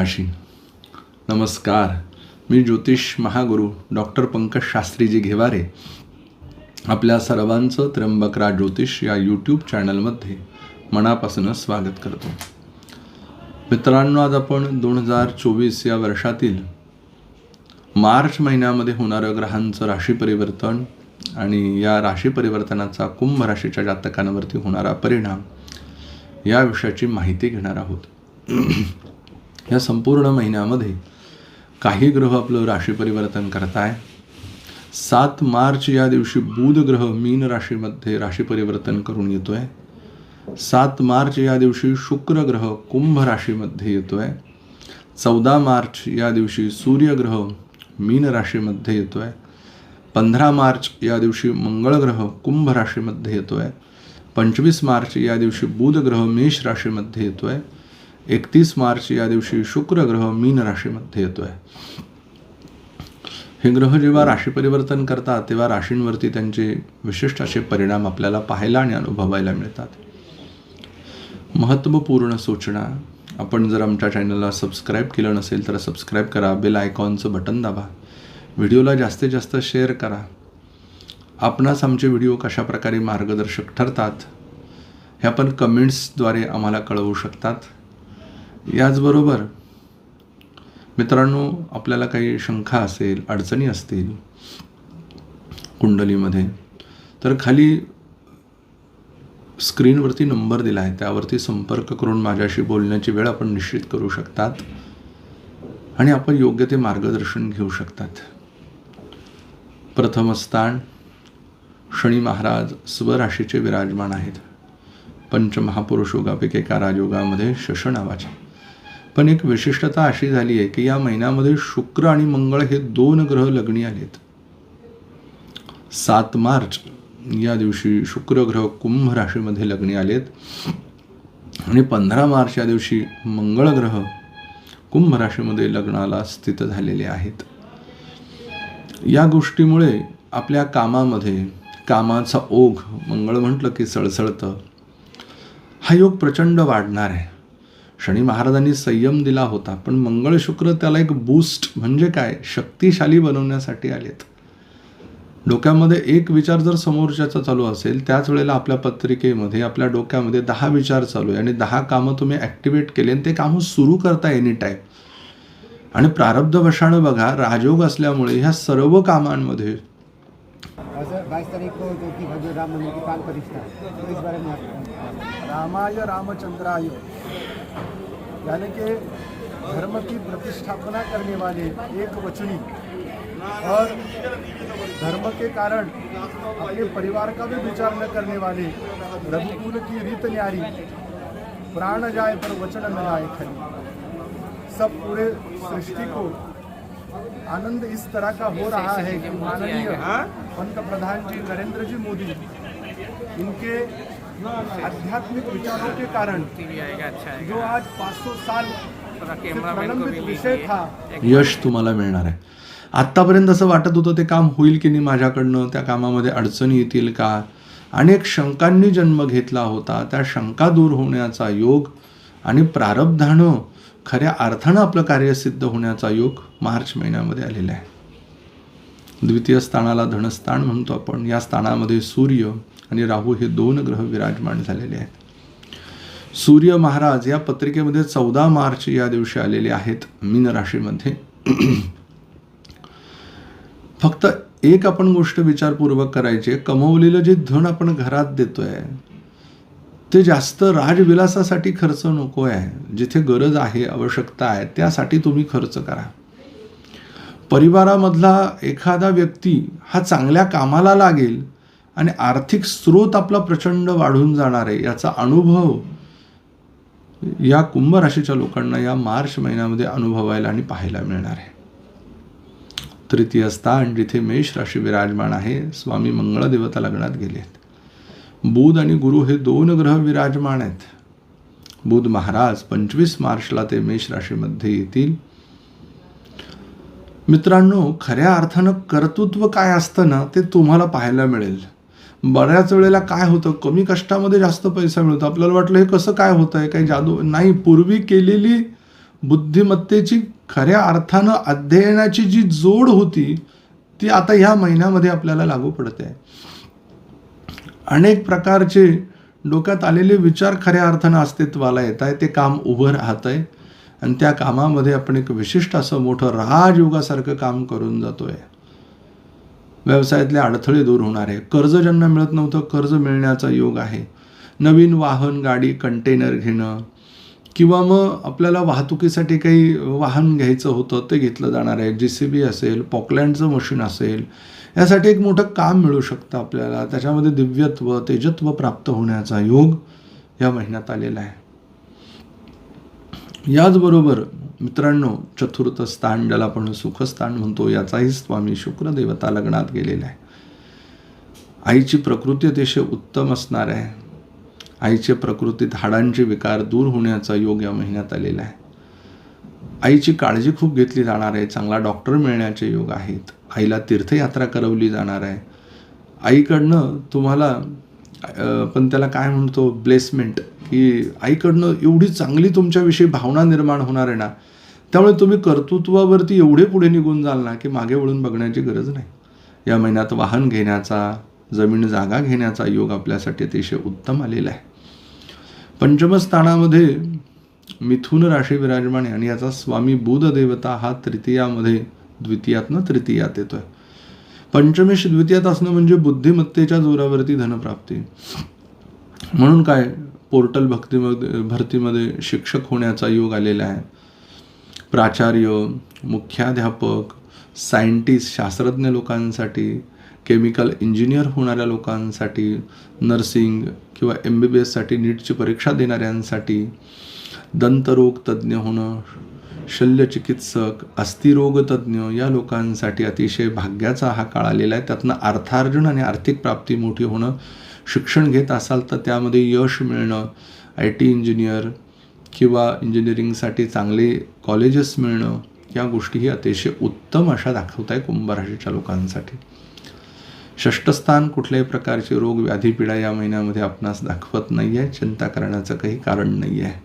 राशी. नमस्कार. मी ज्योतिष महागुरु डॉक्टर पंकज शास्त्रीजी घेवारे. आपल्या सर्वांचं त्र्यंबकरा ज्योतिष या यूट्यूब चॅनलमध्ये मनापासून स्वागत करतो. मित्रांनो आज आपण दोन हजार चोवीस या वर्षातील मार्च महिन्यामध्ये होणारं ग्रहांचं राशी परिवर्तन आणि या राशी परिवर्तनाचा कुंभ राशीच्या जातकांवरती होणारा परिणाम या विषयाची माहिती घेणार आहोत. ह्या संपूर्ण महिन्यामध्ये काही ग्रह आपलं राशी परिवर्तन करताय. सात मार्च या दिवशी बुध ग्रह मीन राशीमध्ये राशी परिवर्तन करून येतो आहे सात मार्च या दिवशी शुक्र ग्रह कुंभ राशीमध्ये येतो आहे चौदा मार्च या दिवशी सूर्यग्रह मीन राशीमध्ये येतो आहे पंधरा मार्च या दिवशी मंगळ ग्रह कुंभ राशीमध्ये येतो आहे पंचवीस मार्च या दिवशी बुध ग्रह मेष राशीमध्ये आहे एकतीस मार्च या दिवशी शुक्र ग्रह मीन राशीमध्ये येतो आहे हे ग्रह जेव्हा राशी परिवर्तन करतात तेव्हा राशींवरती त्यांचे विशिष्ट असे परिणाम आपल्याला पाहायला आणि अनुभवायला मिळतात. महत्त्वपूर्ण सूचना. आपण जर आमच्या चॅनलला सबस्क्राईब केलं नसेल तर सबस्क्राईब करा बेल आयकॉनचं बटन दाबा. व्हिडिओला जास्तीत जास्त शेअर करा. आपणास आमचे व्हिडिओ कशाप्रकारे मार्गदर्शक ठरतात हे आपण कमेंट्सद्वारे आम्हाला कळवू शकतात. याचबरोबर मित्रांनो आपल्याला काही शंका असेल अडचणी असतील कुंडलीमध्ये तर खाली स्क्रीनवरती नंबर दिला आहे. त्यावरती संपर्क करून माझ्याशी बोलण्याची वेळ आपण निश्चित करू शकतात आणि आपण योग्य ते मार्गदर्शन घेऊ शकतात. प्रथम स्थान शनी महाराज स्वराशीचे विराजमान आहेत. पंचमहापुरुष योगापैकी एका राजयोगामध्ये शश नावाचे. पण एक विशिष्टता अशी झाली आहे की या महिन्यामध्ये शुक्र आणि मंगळ हे दोन ग्रह लग्नी आलेत. सात मार्च या दिवशी शुक्र ग्रह कुंभ राशीमध्ये लग्नी आलेत. आणि पंधरा मार्च या दिवशी मंगळ ग्रह कुंभ राशीमध्ये लग्नाला स्थित झालेले आहेत. या गोष्टीमुळे आपल्या कामामध्ये कामाचा ओघ मंगळ म्हटलं की सळसळतं हा योग प्रचंड वाढणार आहे. शनी महाराजांनी संयम दिला होता पण मंगळ शुक्र त्याला एक बूस्ट म्हणजे काय? शक्तिशाली बनवण्यासाठी आलेत. डोक्यामध्ये एक विचार जर समोरच्याचा चालू असेल त्याच वेळेला आपल्या पत्रिकेमध्ये आपल्या डोक्यामध्ये दहा विचार चालू आहे आणि दहा कामं तुम्ही ॲक्टिवेट केले आणि ते कामं सुरू करता एनी टाईम आणि प्रारब्धवशानं बघा राजयोग असल्यामुळे ह्या सर्व कामांमध्ये रामाय रामचंद्राय यानी कि धर्म की प्रतिष्ठापना करने वाले एक वचनी और धर्म के कारण अपने परिवार का भी विचार न करने वाले रघुकुल की रीत न्यारी प्राण जाए पर वचन न आए खरी। सब पूरे सृष्टि को आनंद इस तरह का हो रहा है कि माननीय पंत प्रधान जी नरेंद्र जी मोदी इनके आध्यात्मिक विचारों के कारण जो आज 500 साल यश तुम्हाला मिळणार आहे. आत्तापर्यंत असं वाटत होतं ते काम होईल की नाही माझ्याकडनं? त्या कामामध्ये अडचणी येतील का? अनेक शंकांनी जन्म घेतला होता. त्या शंका दूर होण्याचा योग आणि प्रारब्धानं खऱ्या अर्थानं आपलं कार्य सिद्ध होण्याचा योग मार्च महिन्यामध्ये आलेला आहे. द्वितीय स्थानाला धनस्थान म्हणतो आपण. या स्थानामध्ये सूर्य आणि राहू हे दोन ग्रह विराजमान झालेले आहेत. सूर्य महाराज या पत्रिकेमध्ये चौदा मार्च या दिवशी आलेले आहेत मीन राशीमध्ये. फक्त एक आपण गोष्ट विचारपूर्वक करायची कमवलेलं जे धन आपण घरात देतोय ते जास्त राजविलासासाठी खर्च नको आहे जिथे गरज आहे आवश्यकता आहे त्यासाठी तुम्ही खर्च करा. परिवारामधला एखादा व्यक्ती हा चांगल्या कामाला लागेल आणि आर्थिक स्रोत आपला प्रचंड वाढून जाणार आहे याचा अनुभव या कुंभ राशीच्या लोकांना या मार्च महिन्यामध्ये अनुभवायला आणि पाहायला मिळणार आहे. तृतीय स्थान जिथे मेष राशी विराजमान आहे स्वामी मंगळदेवता लग्नात गेले आहेत. बुध आणि गुरु हे दोन ग्रह विराजमान आहेत. बुध महाराज पंचवीस मार्चला ते मेष राशीमध्ये येतील. मित्रांनो खऱ्या अर्थानं कर्तृत्व काय असतं ना ते तुम्हाला पाहायला मिळेल. बऱ्याच वेळेला काय होतं कमी कष्टामध्ये जास्त पैसा मिळतो. आपल्याला वाटलं हे कसं काय होतं आहे काही जादू नाही पूर्वी केलेली बुद्धिमत्तेची खऱ्या अर्थानं अध्ययनाची जी जोड होती ती आता ह्या महिन्यामध्ये आपल्याला लागू पडते. अनेक प्रकारचे डोक्यात आलेले विचार खऱ्या अर्थानं अस्तित्वाला येत आहे ते काम उभं राहत आहे आणि त्या कामामध्ये आपण एक विशिष्ट असं मोठं राजयोगासारखं काम करून जातोय. व्यवसायातले अडथळे दूर होणार आहे कर्ज ज्यांना मिळत नव्हतं कर्ज मिळण्याचा योग आहे. नवीन वाहन गाडी कंटेनर घेणं किंवा मग आपल्याला वाहतुकीसाठी काही वाहन घ्यायचं होतं ते घेतलं जाणार आहे. जी सी बी असेल पॉकलँडचं मशीन असेल यासाठी एक मोठं काम मिळू शकतं आपल्याला. त्याच्यामध्ये दिव्यत्व तेजत्व प्राप्त होण्याचा योग या महिन्यात आलेला आहे. याचबरोबर मित्रांनो चतुर्थ स्थान ज्याला आपण सुखस्थान म्हणतो याचाही स्वामी शुक्रदेवता लग्नात गेलेला आहे. आईची प्रकृती अतिशय उत्तम असणार आहे. आईच्या प्रकृतीत हाडांचे विकार दूर होण्याचा योग या महिन्यात आलेला आहे. आईची काळजी खूप घेतली जाणार आहे. चांगला डॉक्टर मिळण्याचे योग आहेत. आईला तीर्थयात्रा करवली जाणार आहे. आईकडनं तुम्हाला पण त्याला काय म्हणतो? ब्लेसमेंट. की आईकडनं एवढी चांगली तुमच्याविषयी भावना निर्माण होणार आहे ना त्यामुळे तुम्ही कर्तृत्वावरती एवढे पुढे निघून जाल ना की मागे वळून बघण्याची गरज नाही. या महिन्यात वाहन घेण्याचा जमीन जागा घेण्याचा योग आपल्यासाठी अतिशय उत्तम आलेला आहे. पंचमस्थानामध्ये मिथुन राशी विराजमान आहे आणि याचा स्वामी बुध देवता हा तृतीयामध्ये द्वितीयातनं तृतीयात येतोय. पंचमेश द्वितीयात असणं म्हणजे बुद्धिमत्तेच्या जोरावरती धनप्राप्ती. म्हणून काय पोर्टल भक्तीमध्ये भरतीमध्ये शिक्षक होण्याचा योग आलेला आहे. प्राचार्य मुख्याध्यापक सायंटिस्ट शास्त्रज्ञ लोकांसाठी केमिकल इंजिनियर होणाऱ्या लोकांसाठी नर्सिंग किंवा एम बी बी एससाठी नीटची परीक्षा देणाऱ्यांसाठी दंतरोग तज्ज्ञ होणं शल्यचिकित्सक अस्थिरोगतज्ञ या लोकांसाठी अतिशय भाग्याचा हा काळ आलेला आहे. त्यातनं अर्थार्जन आणि आर्थिक प्राप्ती मोठी होणं शिक्षण घेत असाल तर त्यामध्ये यश मिळणं आय टी इंजिनियर किंवा इंजिनिअरिंगसाठी चांगले कॉलेजेस मिळणं या गोष्टीही अतिशय उत्तम अशा दाखवत आहे कुंभराशीच्या लोकांसाठी. षष्ठस्थान कुठल्याही प्रकारचे रोग व्याधी पीडा या महिन्यामध्ये आपणास दाखवत नाही आहे चिंता करण्याचं काही कारण नाही आहे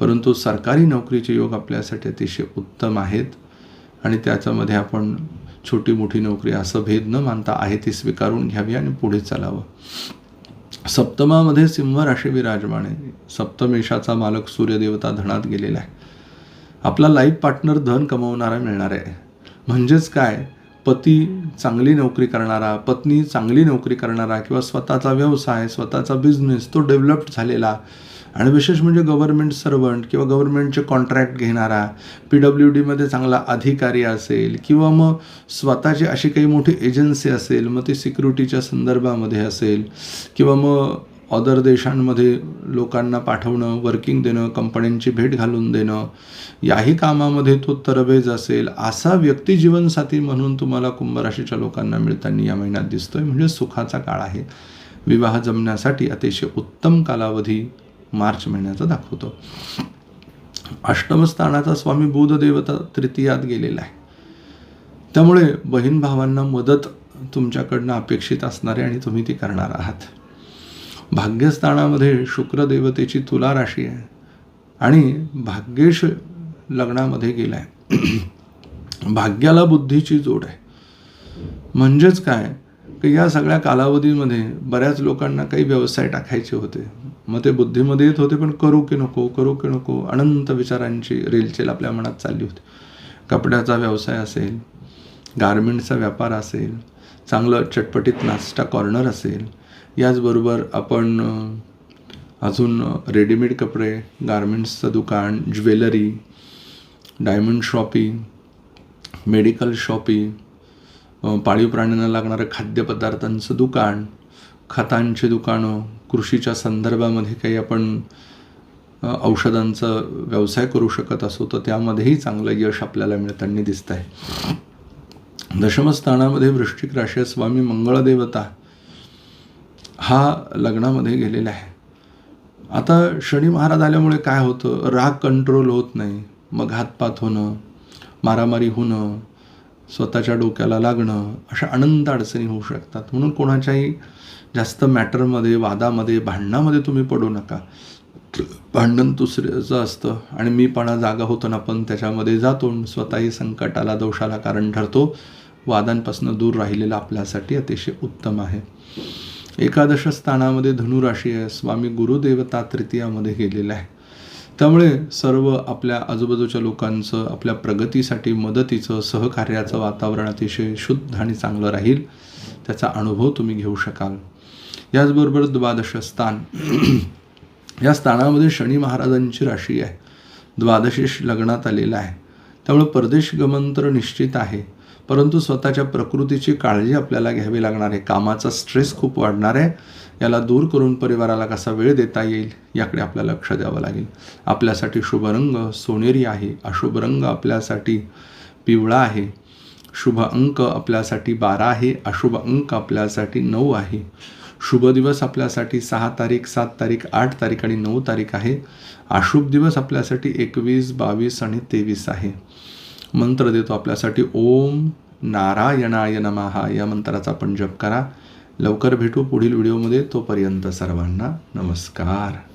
परंतु सरकारी नोकरीचे योग आपल्यासाठी अतिशय उत्तम आहेत आणि त्याच्यामध्ये आपण छोटी मोठी नोकरी असं भेद न मानता आहे ती स्वीकारून घ्यावी आणि पुढे चालावं. सप्तमामध्ये सिंह राशी विराजमान. आहे सप्तमेशाचा मालक सूर्यदेवता धनात गेलेला आहे. आपला लाईफ पार्टनर धन कमवणारा मिळणार आहे. म्हणजेच काय? पती चांगली नोकरी करणारा पत्नी चांगली नोकरी करणारा किंवा स्वतःचा व्यवसाय स्वतःचा बिझनेस तो डेव्हलप्ड झालेला आणि विशेष म्हणजे गव्हर्नमेंट सर्वंट किंवा गव्हर्नमेंटचे कॉन्ट्रॅक्ट घेणारा पी डब्ल्यू डीमध्ये चांगला अधिकारी असेल किंवा मग स्वतःची अशी काही मोठी एजन्सी असेल मग ती सिक्युरिटीच्या संदर्भामध्ये असेल किंवा मग अदर देशांमध्ये लोकांना पाठवणं वर्किंग देणं कंपन्यांची भेट घालून देणं याही कामामध्ये तो तरबेज असेल असा व्यक्ती जीवनसाथी म्हणून तुम्हाला कुंभराशीच्या लोकांना मिळताना या महिन्यात दिसतोय. म्हणजे सुखाचा काळ आहे. विवाह जमण्यासाठी अतिशय उत्तम कालावधी मार्च महिन्याचा दाखवतो. अष्टमस्थानाचा स्वामी बुध देवता तृतीयात गेलेला आहे. त्यामुळे बहीण भावांना मदत तुमच्याकडनं अपेक्षित असणारे आणि तुम्ही ती करणार आहात. भाग्यस्थानामध्ये शुक्र देवतेची तुला राशी आहे आणि भाग्येश लग्नामध्ये गेला आहे भाग्याला बुद्धीची जोड आहे. म्हणजेच काय? की या सगळ्या कालावधीमध्ये बऱ्याच लोकांना काही व्यवसाय टाकायचे होते. मग ते बुद्धीमध्ये येत होते पण करू की नको करू की नको अनंत विचारांची रेलचेल आपल्या मनात चालली होती. कपड्याचा व्यवसाय असेल गारमेंटचा व्यापार असेल चांगलं चटपटीत नाश्ता कॉर्नर असेल याचबरोबर आपण अजून रेडीमेड कपडे गारमेंट्सचं दुकान jewellery diamond shopping medical shopping पाळीव प्राण्यांना लागणारं खाद्यपदार्थांचं दुकान खतांची दुकानं कृषीच्या संदर्भामध्ये काही आपण औषधांचा व्यवसाय करू शकत असो तर त्यामध्येही चांगलं यश आपल्याला मिळताना दिसत आहे. दशमस्थानामध्ये वृश्चिक राशी स्वामी मंगळदेवता हा लग्नामध्ये गेलेला आहे. आता शनी महाराज आल्यामुळे काय होतं? राग कंट्रोल होत नाही. मग हातपात होणं मारामारी होणं स्वतःच्या डोक्याला लागणं अशा अनंत अडचणी होऊ शकतात. म्हणून कोणाच्याही जास्त मॅटरमध्ये वादामध्ये भांडणामध्ये तुम्ही पडू नका. भांडण दुसऱ्याचं असतं आणि मीपणा जागा होतो ना पण त्याच्यामध्ये जातो. आणि स्वतःही संकटाला दोषाला कारण ठरतो. वादांपासून दूर राहिलेलं आपल्यासाठी अतिशय उत्तम आहे. एकादश स्थानामध्ये धनुराशी आहे. स्वामी गुरुदेवता तृतीयामध्ये गेलेला आहे. त्यामुळे सर्व आपल्या आजूबाजूच्या लोकांचं आपल्या प्रगतीसाठी मदतीचं सहकार्याचं वातावरण अतिशय शुद्ध आणि चांगलं राहील. त्याचा अनुभव तुम्ही घेऊ शकाल. याचबरोबर द्वादश स्थान. या स्थानामध्ये शनी महाराजांची राशी आहे. द्वादशीश लग्नात आलेला आहे. त्यामुळे परदेश गमन तर निश्चित आहे. परंतु स्वतःच्या प्रकृतीची काळजी आपल्याला घ्यावी लागणार आहे. कामाचा स्ट्रेस खूप वाढणार आहे. याला दूर करून परिवाराला कसा वेळ देता येईल याकडे आपल्याला लक्ष द्यावं लागेल. आपल्यासाठी शुभ रंग सोनेरी आहे. अशुभ रंग आपल्यासाठी पिवळा आहे. शुभ अंक आपल्यासाठी बारा आहे. अशुभ अंक आपल्यासाठी नऊ आहे. शुभ दिवस आपल्यासाठी सहा तारीख सात तारीख आठ तारीख आणि नऊ तारीख आहे. अशुभ दिवस आपल्यासाठी एकवीस बावीस आणि तेवीस आहे. मंत्र देतो आपल्यासाठी. ओम नारायणाय नमहा या मंत्राचा आपण जप करा. लवकर भेटू पुढील व्हिडिओमध्ये. तोपर्यंत सर्वांना नमस्कार.